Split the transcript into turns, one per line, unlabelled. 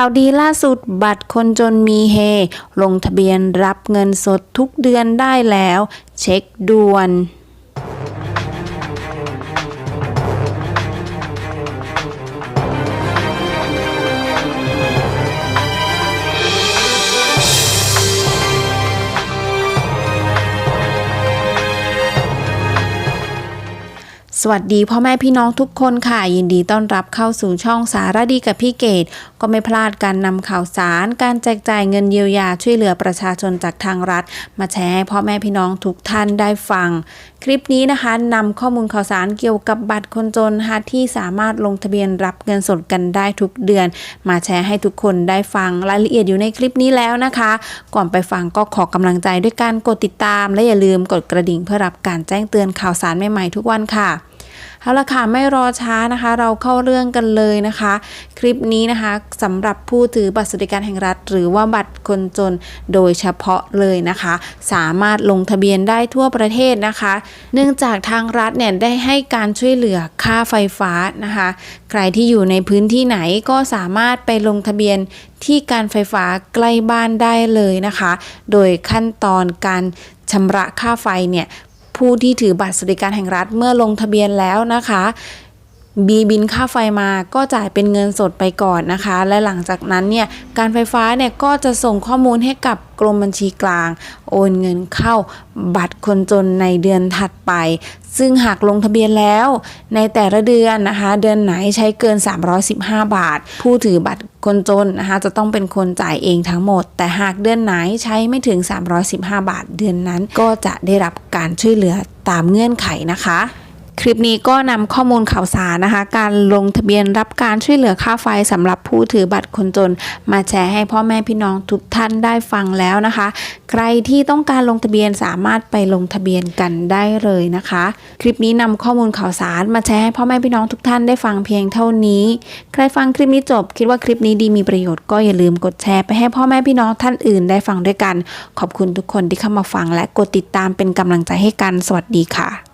ข่าวดีล่าสุดบัตรคนจนมีเฮ ลงทะเบียนรับเงินสดทุกเดือนได้แล้ว เช็คด่วน สวัสดีพ่อแม่พี่น้องทุกคนค่ะ ยินดีต้อนรับเข้าสู่ช่องสารดีกับพี่เกดก็ไม่พลาดการนำข่าวสาร การแจกจ่ายเงินเยียวยาช่วยเหลือประชาชนจากทางรัฐ มาแชร์ให้พ่อแม่พี่น้องทุกท่านได้ฟัง คลิปนี้นะคะนำข้อมูลข่าวสารเกี่ยวกับบัตรคนจนนะคะที่สามารถลงทะเบียนรับเงินสดกันได้ทุกเดือน มาแชร์ให้ทุกคนได้ฟังรายละเอียดอยู่ในคลิปนี้แล้วนะคะ ก่อนไปฟังก็ขอกำลังใจด้วยการกดติดตาม และอย่าลืมกดกระดิ่งเพื่อรับการแจ้งเตือนข่าวสารใหม่ๆทุกวันค่ะ เอาละค่ะไม่รอช้านะคะ เราเข้าเรื่องกันเลยนะคะ คลิปนี้นะคะสำหรับผู้ถือบัตรสวัสดิการแห่งรัฐ หรือว่าบัตรคนจนโดยเฉพาะเลยนะคะ สามารถลงทะเบียนได้ทั่วประเทศนะคะ เนื่องจากทางรัฐเนี่ยได้ให้การช่วยเหลือค่าไฟฟ้านะคะ ใครที่อยู่ในพื้นที่ไหนก็สามารถไปลงทะเบียนที่การไฟฟ้าใกล้บ้านได้เลยนะคะ โดยขั้นตอนการชำระค่าไฟเนี่ย ผู้ที่ถือบัตรสวัสดิการแห่งรัฐเมื่อลงทะเบียนแล้วนะคะบีบินค่าไฟมาก็จ่ายเป็นเงินสดไปก่อนนะคะ และหลังจากนั้นเนี่ยการไฟฟ้าเนี่ยก็จะส่งข้อมูลให้กับกรมบัญชีกลาง โอนเงินเข้าบัตรคนจนในเดือนถัดไป ซึ่งหากลงทะเบียนแล้ว ในแต่ละเดือนนะคะ เดือนไหนใช้เกิน 315 บาท ผู้ถือบัตร คนจนนะคะจะต้องเป็นคนจ่ายเองทั้งหมด แต่หากเดือนไหนใช้ไม่ถึง 315 บาทเดือนนั้น ก็จะได้รับการช่วยเหลือตามเงื่อนไขนะคะ คลิปนี้ก็นำข้อมูลข่าวสารนะคะ การลงทะเบียนรับการช่วยเหลือค่าไฟสำหรับผู้ถือบัตรคนจน มาแชร์ให้พ่อแม่พี่น้องทุกท่านได้ฟังแล้วนะคะ ใครที่ต้องการลงทะเบียนสามารถไปลงทะเบียนกันได้เลยนะคะ คลิปนี้นำข้อมูลข่าวสารมาแชร์ให้พ่อแม่พี่น้องทุกท่านได้ฟังเพียงเท่านี้ ใครฟังคลิปนี้จบ คิดว่าคลิปนี้ดีมีประโยชน์ก็อย่าลืมกดแชร์ไปให้พ่อแม่พี่น้องท่านอื่นได้ฟังด้วยกัน ขอบคุณทุกคนที่เข้ามาฟังและกดติดตามเป็นกำลังใจให้กันสวัสดีค่ะ